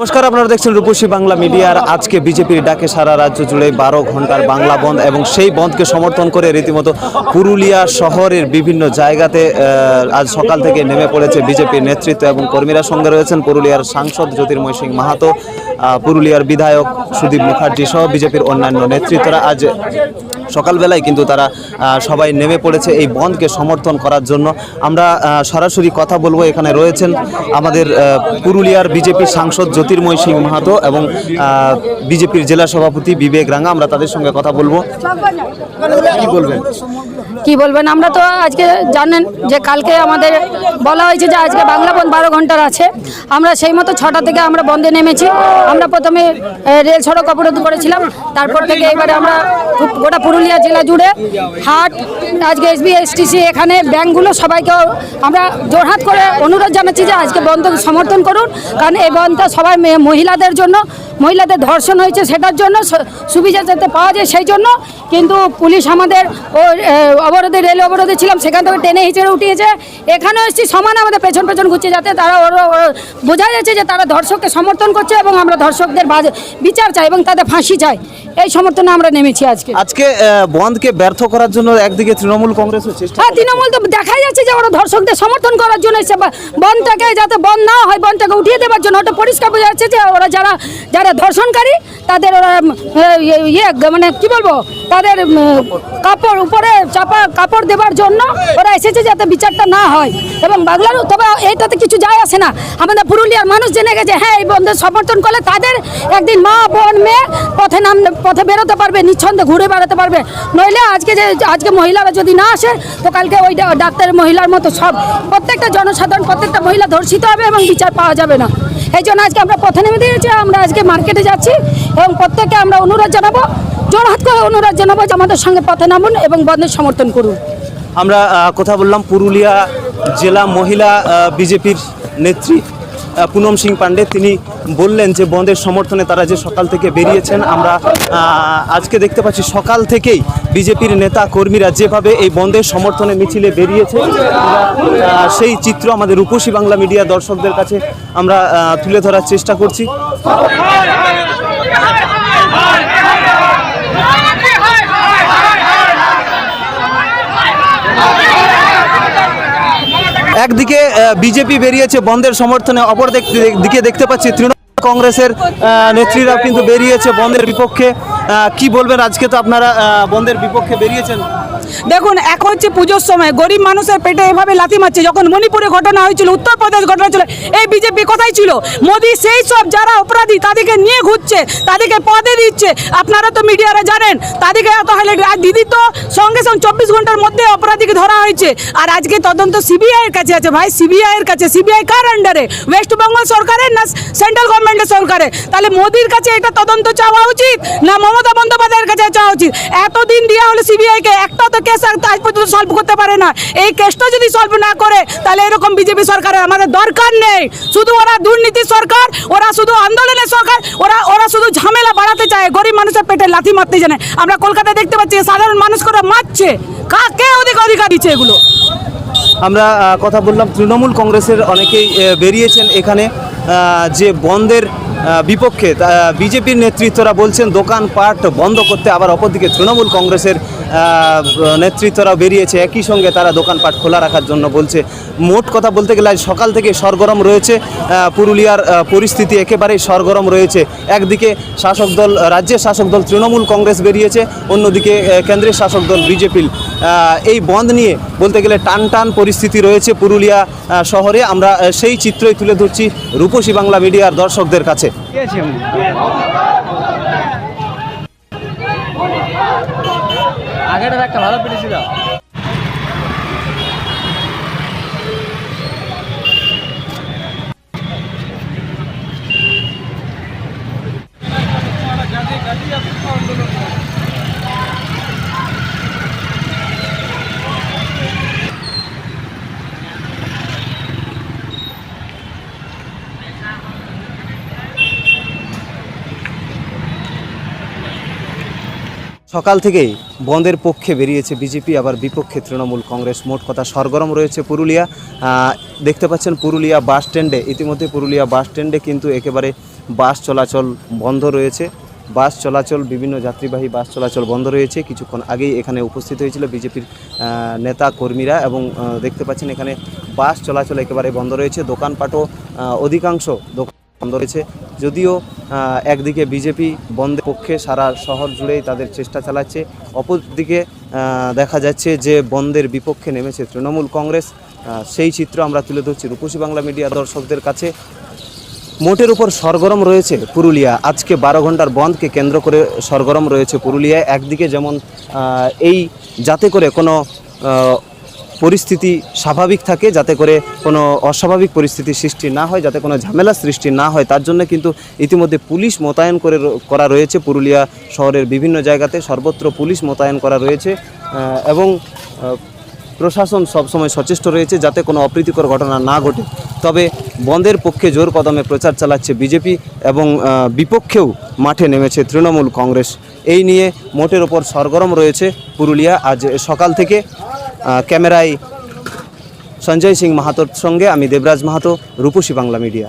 নমস্কার, আপনারা দেখছেন রূপসী বাংলা মিডিয়ার আজকে বিজেপির ডাকে সারা রাজ্য জুড়ে বারো ঘণ্টার বাংলা বন্ধ এবং সেই বন্ধকে সমর্থন করে রীতিমতো পুরুলিয়া শহরের বিভিন্ন জায়গাতে আজ সকাল থেকে নেমে পড়েছে বিজেপির নেতৃত্ব এবং কর্মীরা সঙ্গে রয়েছেন পুরুলিয়ার সাংসদ জ্যোতির্ময় সিং মাহাতো পুরুলিয়ার বিধায়ক সুদীপ মুখার্জি সহ বিজেপির অন্যান্য নেতৃত্বরা। আজ সকালবেলায় কিন্তু তারা সবাই নেমে পড়েছে এই বন্ধকে সমর্থন করার জন্য। আমরা সরাসরি কথা বলব, এখানে রয়েছেন আমাদের পুরুলিয়ার বিজেপি সাংসদ জ্যোতির্ময় সিং মাহাতো এবং বিজেপির জেলা সভাপতি বিবেক রাঙ্গা। আমরা তাদের সঙ্গে কথা বলব। কি বলবেন? কি বলবেন? আমরা তো আজকে জানেন যে কালকে আমাদের বলা হয়েছে যে আজকে বাংলা বন্ধ বারো ঘণ্টার আছে। আমরা সেই মতো ছটা থেকে আমরা বন্ধে নেমেছি। আমরা প্রথমে রেল সড়ক অবরোধ করেছিলাম। তারপর থেকে এবারে আমরা গোটা পুরুলিয়া জেলা জুড়ে হাট, আজকে এসবি, এসটিসি, এখানে ব্যাংকগুলো সবাইকে আমরা জোরহাত করে অনুরোধ জানাচ্ছি যে আজকে বন্ধ সমর্থন করুন। কারণ এই বন্ধটা সবাই মহিলাদের জন্য মহিলাদের ধর্ষণ হয়েছে সেটার জন্য সুবিধা যাতে পাওয়া যায় সেই জন্য। কিন্তু পুলিশ আমাদের অবরোধে রেল অবরোধে ছিলাম সেখান থেকে টেনে হিচড়ে উঠিয়েছে। এখানেও এসেছি সমান আমাদের পেছন পেছন ঘুরছে যাতে তারা বোঝা যাচ্ছে যে তারা ধর্ষককে সমর্থন করছে এবং আমরা ধর্ষকদের বিচার চাই এবং তাদের ফাঁসি চাই। এই সমর্থনে আমরা নেমেছি আজকে। আজকে বন্ধকে ব্যর্থ করার জন্য একদিকে তৃণমূল কংগ্রেস হ্যাঁ তৃণমূল তো দেখাই যাচ্ছে যে ওরা ধর্ষকদের সমর্থন করার জন্য বনটাকে যাতে বন না হয় বনটাকে উঠিয়ে দেওয়ার জন্য। ওটা পরিষ্কার বোঝা যাচ্ছে যে ওরা যারা যারা ধর্ষণকারী, তাদের ওরা ইয়ে মানে কি বলব, তাদের কাপড় উপরে চাপা কাপড় দেওয়ার জন্য ওরা এসেছে যাতে বিচারটা না হয়। এবং বাংলার তবে এইটাতে কিছু যায় আসে না। আমাদের পুরুলিয়ার মানুষ জেনে গেছে হ্যাঁ এই বন্ধের সমর্থন করলে তাদের একদিন মা, বোন, মেয়ে পথে নাম, পথে বেরোতে পারবে নিচ্ছন্দে ঘুরে বেড়াতে পারবে। নইলে আজকে যে, আজকে মহিলারা যদি না আসে, তো কালকে ওই ডাক্তারের মহিলার মতো সব প্রত্যেকটা জনসাধারণ, প্রত্যেকটা মহিলা ধর্ষিত হবে এবং বিচার পাওয়া যাবে না। এই জন্য আজকে আমরা পথে নেমে দিয়েছি, আমরা আজকে মার্কেটে যাচ্ছি এবং প্রত্যেককে আমরা অনুরোধ জানাব জোরহাত করে অনুরোধ জানাব যে আমাদের সঙ্গে পথে নামুন এবং বন্ধের সমর্থন করুন। আমরা কথা বললাম পুরুলিয়া জেলা মহিলা বিজেপির নেত্রী। পুনম সিং পান্ডে তিনি বললেন যে বন্ধের সমর্থনে তারা যে সকাল থেকে বেরিয়েছেন, আমরা আজকে দেখতে পাচ্ছি সকাল থেকেই বিজেপির নেতা কর্মীরা যেভাবে এই বন্ধের সমর্থনে মিছিলে বেরিয়েছে সেই চিত্র আমাদের রূপসী বাংলা মিডিয়া দর্শকদের কাছে আমরা তুলে ধরার চেষ্টা করছি একদিকে বিজেপি বেরিয়েছে, বন্ধের সমর্থনে অপর দিকে দেখতে পাচ্ছি, তৃণমূল কংগ্রেসের নেত্রীরাও কিন্তু বেরিয়েছে বন্ধের বিপক্ষে। কি বলবেন? আজকে তো আপনারা বন্ধের বিপক্ষে বেরিয়েছেন। দেখুন এখন হচ্ছে পুজোর সময়। গরিব মানুষের পেটে এভাবে লাথি মারছে। যখন মণিপুরে ঘটনা হয়েছিল, উত্তরপ্রদেশ ঘটনা ছিল, এই বিজেপি কোথায় ছিল? মোদী সেই সব যারা অপরাধী, তাদেরকে নিয়ে ঘুরছে, তাদেরকে পদে দিচ্ছে। আপনারা তো মিডিয়ারা জানেন, তাদেরকে তাহলে আর দিদি তো সঙ্গে সঙ্গে চব্বিশ ঘণ্টার মধ্যে অপরাধীকে ধরা হয়েছে। আর আজকে তদন্ত সিবিআই এর কাছে আছে ভাই সিবিআই এর কাছে। সিবিআই কার আন্ডারে ওয়েস্ট বেঙ্গল সরকারের না সেন্ট্রাল গভর্নমেন্টের সরকারে তাহলে মোদির কাছে এটা তদন্ত চাওয়া উচিত না মমতা বন্দ্যোপাধ্যায়ের কাছে চাওয়া উচিত। এতদিন দেওয়া হলো সিবিআইকে, একটা তো কেস আজ পর্যন্ত সলভ করতে পারে না। এই কেসটা যদি সলভ না করে, তাহলে এরকম বিজেপি সরকারের আমাদের দরকার নেই। শুধু ওরা দুর্নীতি সরকার, ওরা শুধু আন্দোলনের সরকার, ওরা ওরা শুধু ঝামেলা বাড়াতে চায়, গরিব মানুষের পেটে লাথি মারতে জানে। আমরা কলকাতায় দেখতে পাচ্ছি সাধারণ মানুষ করে মারছে। কাকে ওদিকে অধিকার দিচ্ছে এগুলো? আমরা কথা বললাম তৃণমূল কংগ্রেসের অনেকেই বেরিয়েছেন এখানে। যে বন্ধের বিপক্ষে বিজেপির নেতৃত্বরা বলছেন দোকানপাট বন্ধ করতে আবার অপরদিকে তৃণমূল কংগ্রেসের নেতৃত্বরা বেরিয়েছে। একই সঙ্গে তারা দোকানপাট খোলা রাখার জন্য বলছে। মোট কথা বলতে গেলে আজ সকাল থেকে সরগরম রয়েছে। পুরুলিয়ার পরিস্থিতি একেবারেই সরগরম রয়েছে। একদিকে শাসক দল, রাজ্যের শাসক দল তৃণমূল কংগ্রেস বেরিয়েছে, অন্যদিকে কেন্দ্রের শাসক দল বিজেপি এই বন্ধ নিয়ে বলতে গেলে টান টান পরিস্থিতি রয়েছে পুরুলিয়া শহরে। আমরা সেই চিত্রই তুলে ধরছি রূপসী বাংলা মিডিয়ার দর্শকদের কাছে। একটা ভালো সকাল থেকেই বন্ধের পক্ষে বেরিয়েছে বিজেপি, আবার বিপক্ষে তৃণমূল কংগ্রেস। মোট কথা সরগরম রয়েছে পুরুলিয়া। দেখতে পাচ্ছেন পুরুলিয়া বাস স্ট্যান্ডে। ইতিমধ্যে পুরুলিয়া বাস স্ট্যান্ডে কিন্তু একেবারে বাস চলাচল বন্ধ রয়েছে। বাস চলাচল, বিভিন্ন যাত্রীবাহী বাস চলাচল বন্ধ রয়েছে। কিছুক্ষণ আগেই এখানে উপস্থিত হয়েছিল বিজেপির নেতা কর্মীরা এবং দেখতে পাচ্ছেন এখানে বাস চলাচল একেবারে বন্ধ রয়েছে। দোকানপাটও অধিকাংশ দোকান বন্ধ রয়েছে। যদিও একদিকে বিজেপি বন্ধের পক্ষে সারা শহর জুড়েই তাদের চেষ্টা চালাচ্ছে, অপরদিকে দেখা যাচ্ছে যে বন্ধের বিপক্ষে নেমেছে তৃণমূল কংগ্রেস। সেই চিত্র আমরা তুলে ধরছি রূপসী বাংলা মিডিয়া দর্শকদের কাছে। মোটের উপর সরগরম রয়েছে পুরুলিয়া। আজকে বারো ঘণ্টার বন্ধকে কেন্দ্র করে সরগরম রয়েছে পুরুলিয়ায়। একদিকে যেমন এই, যাতে করে কোনো পরিস্থিতি স্বাভাবিক থাকে যাতে করে কোনো অস্বাভাবিক পরিস্থিতি সৃষ্টি না হয়, যাতে কোনো ঝামেলা সৃষ্টি না হয়। তার জন্য কিন্তু ইতিমধ্যে পুলিশ মোতায়েন করে করা রয়েছে পুরুলিয়া শহরের বিভিন্ন জায়গাতে। সর্বত্র পুলিশ মোতায়েন করা রয়েছে এবং প্রশাসন সবসময় সচেষ্ট রয়েছে যাতে কোনো অপ্রীতিকর ঘটনা না ঘটে। তবে বন্ধের পক্ষে জোর কদমে প্রচার চালাচ্ছে বিজেপি এবং বিপক্ষেও মাঠে নেমেছে তৃণমূল কংগ্রেস। এই নিয়ে মোটের ওপর সরগরম রয়েছে পুরুলিয়া। আজ সকাল থেকে ক্যামেরায় সঞ্জয় সিং মাহাতোর সঙ্গে আমি দেবরাজ মাহাতো রূপসী বাংলা মিডিয়া।